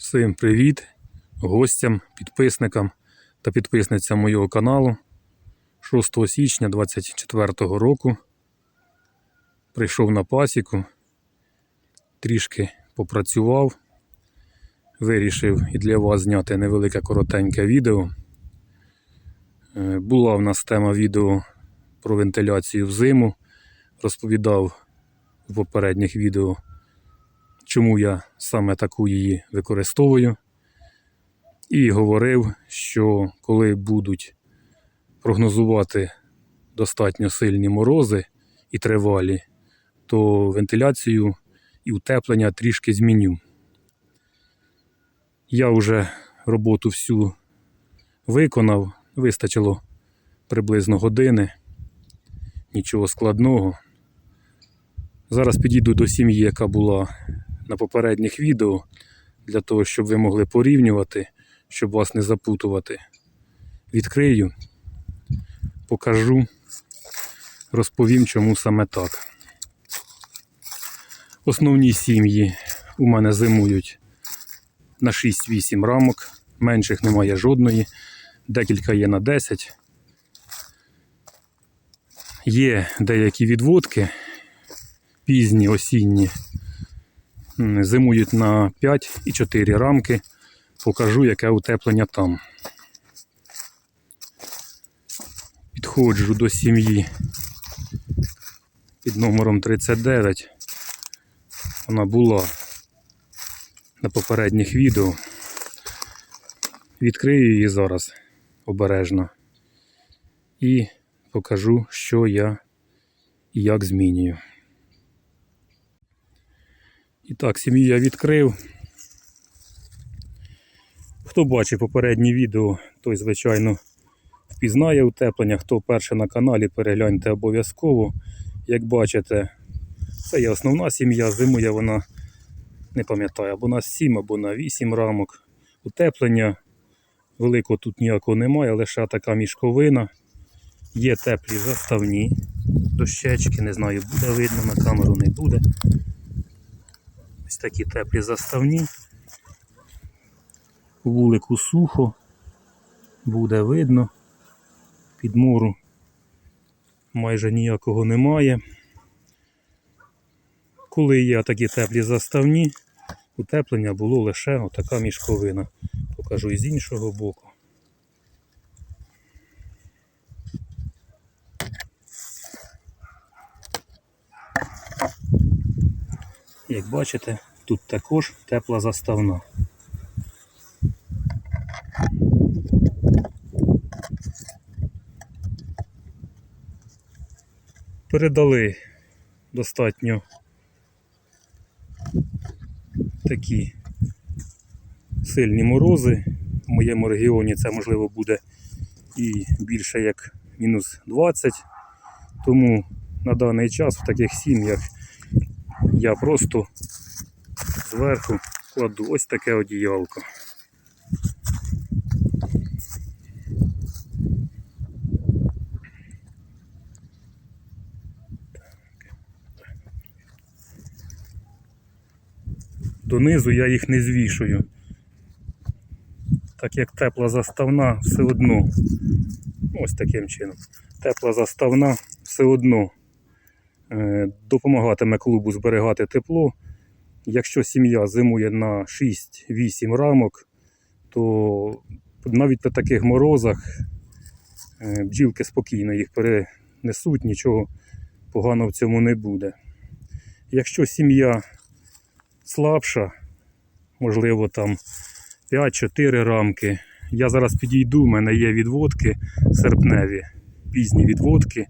Всім привіт гостям, підписникам та підписницям моєго каналу. 6 січня 2024 року прийшов на пасіку, трішки попрацював, вирішив і для вас зняти невелике коротеньке відео. Е, Була в нас тема відео про вентиляцію в зиму. Розповідав в попередніх відео чому я саме таку її використовую. І говорив, що коли будуть прогнозувати достатньо сильні морози і тривалі, то вентиляцію і утеплення трішки зміню. Я вже роботу всю виконав, вистачило приблизно години, нічого складного. Зараз підійду до сім'ї, яка була на попередніх відео, для того, щоб ви могли порівнювати, щоб вас не запутувати. Відкрию, покажу, розповім, чому саме так. Основні сім'ї у мене зимують на 6-8 рамок, менших немає жодної, декілька є на 10. Є деякі відводки, пізні осінні, зимують на 5 і 4 рамки. Покажу, яке утеплення там. Підходжу до сім'ї під номером 39. Вона була на попередніх відео. Відкрию її зараз обережно і покажу, що я і як змінюю. І так, сім'ю я відкрив. Хто бачив попереднє відео, той, звичайно, впізнає утеплення. Хто перше на каналі, перегляньте обов'язково. Як бачите, це є основна сім'я, зимує вона, не пам'ятаю, або на 7, або на 8 рамок. Утеплення великого тут ніякого немає, лише така мішковина. Є теплі заставні дощечки, не знаю, буде видно на камеру, не буде. Такі теплі заставні. Вулику сухо, буде видно. Підмору майже ніякого немає. Коли є такі теплі заставні, утеплення було лише отака мішковина. Покажу з іншого боку. Як бачите, тут також тепла заставна. Передали достатньо такі сильні морози. В моєму регіоні це можливо буде і більше як мінус 20. Тому на даний час в таких сім'ях я просто зверху кладу ось таке одіялко. Донизу я їх не звішую. Так як тепла заставна все одно. Ось таким чином. Тепла заставна все одно е, допомагатиме клубу зберігати тепло. Якщо сім'я зимує на 6-8 рамок, то навіть при таких морозах е, бджілки спокійно їх перенесуть, нічого поганого в цьому не буде. Якщо сім'я слабша, можливо там 5-4 рамки, я зараз підійду, в мене є відводки серпневі, пізні відводки.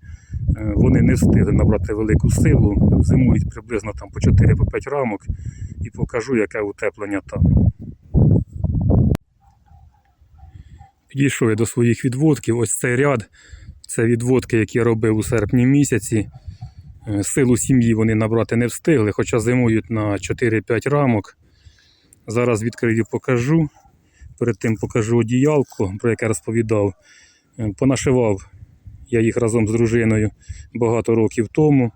Е, Вони не встигли набрати велику силу, зимують приблизно там по 4-5 рамок і покажу, яке утеплення там. Підійшов я до своїх відводків. Ось цей ряд. Це відводки, які я робив у серпні місяці. Е, Силу сім'ї вони набрати не встигли, хоча зимують на 4-5 рамок. Зараз відкрию покажу. Перед тим покажу одіялко, про яке розповідав. Е, Понашивав я їх разом з дружиною багато років тому.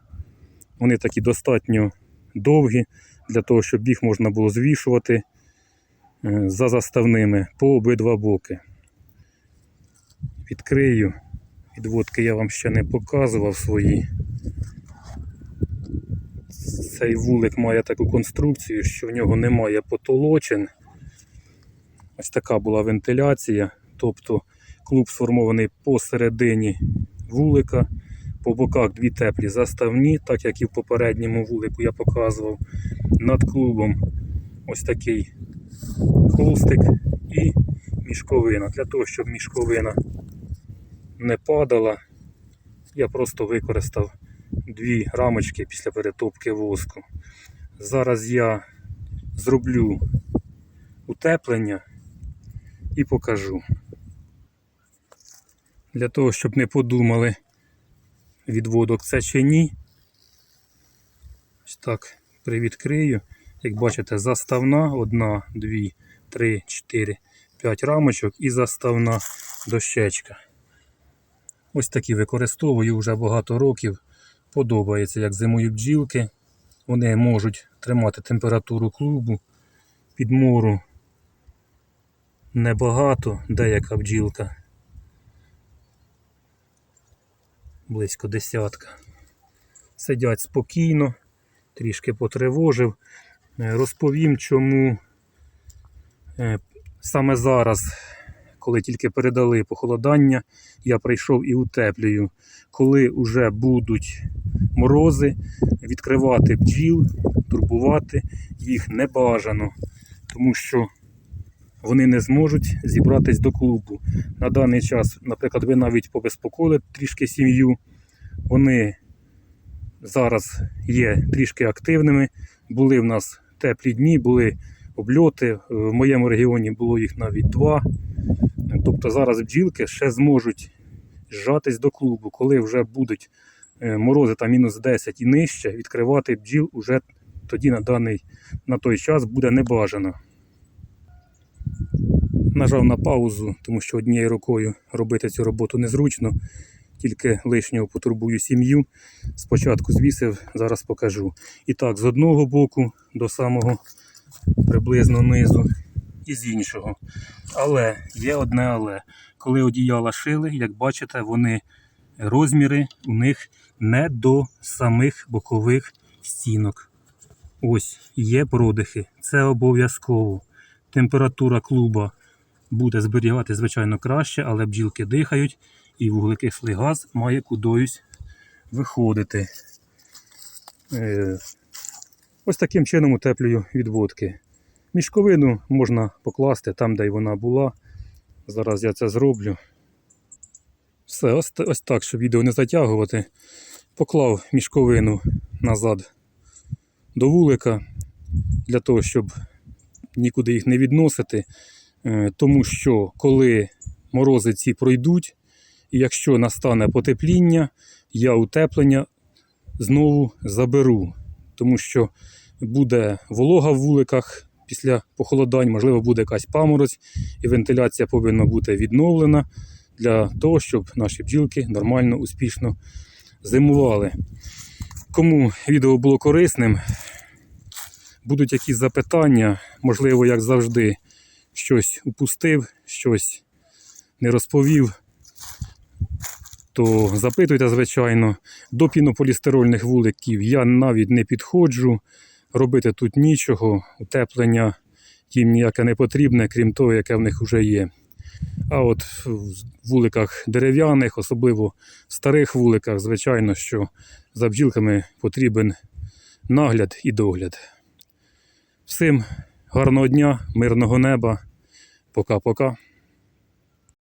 Вони такі достатньо довгі для того, щоб їх можна було звішувати. е, за заставними по обидва боки. Відкрию. Відводки я вам ще не показував свої. Цей вулик має таку конструкцію, що в нього немає потолочин. Ось така була вентиляція. Тобто клуб сформований посередині вулика, по боках дві теплі заставні, так як і в попередньому вулику я показував. Над клубом ось такий холстик і мішковина. Для того, щоб мішковина не падала, я просто використав дві рамочки після перетопки воску. Зараз я зроблю утеплення і покажу. Для того, щоб не подумали, відводок це чи ні. Ось так привідкрию. Як бачите, заставна одна, дві, три, чотири, п'ять рамочок і заставна дощечка. Ось такі використовую вже багато років. Подобається, як зимують бджілки. Вони можуть тримати температуру клубу. Підмору небагато, деяка бджілка. Близько десятка. Сидять спокійно, трішки потривожив. Е, Розповім, чому е, саме зараз, коли тільки передали похолодання, я прийшов і утеплюю. Коли вже будуть морози, відкривати бджіл, турбувати їх не бажано, тому що вони не зможуть зібратись до клубу. На даний час, наприклад, ви навіть побезпокоїли трішки сім'ю. Вони зараз є трішки активними. Були в нас теплі дні, були обльоти. В моєму регіоні було їх навіть два. Тобто зараз бджілки ще зможуть зжатись до клубу, коли вже будуть е, морози там мінус 10 і нижче, відкривати бджіл уже тоді на даний на той час буде небажано. Нажав на паузу, тому що однією рукою робити цю роботу незручно, тільки лишнього потурбую сім'ю. Спочатку звісив, зараз покажу. І так, з одного боку до самого приблизно низу, і з іншого. Але є одне але. Коли одіяла шили, як бачите, вони розміри у них не до самих бокових стінок. Ось є продихи, це обов'язково. Температура клуба буде зберігати, звичайно, краще, але бджілки дихають і вуглекислий газ має кудись виходити. Е, Ось таким чином утеплюю відводки. Мішковину можна покласти там, де й вона була. Зараз я це зроблю. Все, ось, ось так, щоб відео не затягувати. Поклав мішковину назад до вулика для того, щоб нікуди їх не відносити. Е, Тому що коли морози ці пройдуть, і якщо настане потепління, я утеплення знову заберу. Тому що буде волога в вуликах після похолодань, можливо, буде якась паморозь, і вентиляція повинна бути відновлена для того, щоб наші бджілки нормально, успішно зимували. Кому відео було корисним, будуть якісь запитання, можливо, як завжди, щось упустив, щось не розповів, то запитуйте, звичайно. До пінополістирольних вуликів я навіть не підходжу. Робити тут нічого, утеплення їм ніяке не потрібне, крім того, яке в них вже є. А от в вуликах дерев'яних, особливо в старих вуликах, звичайно, що за бджілками потрібен нагляд і догляд. Всім гарного дня, мирного неба. Пока-пока.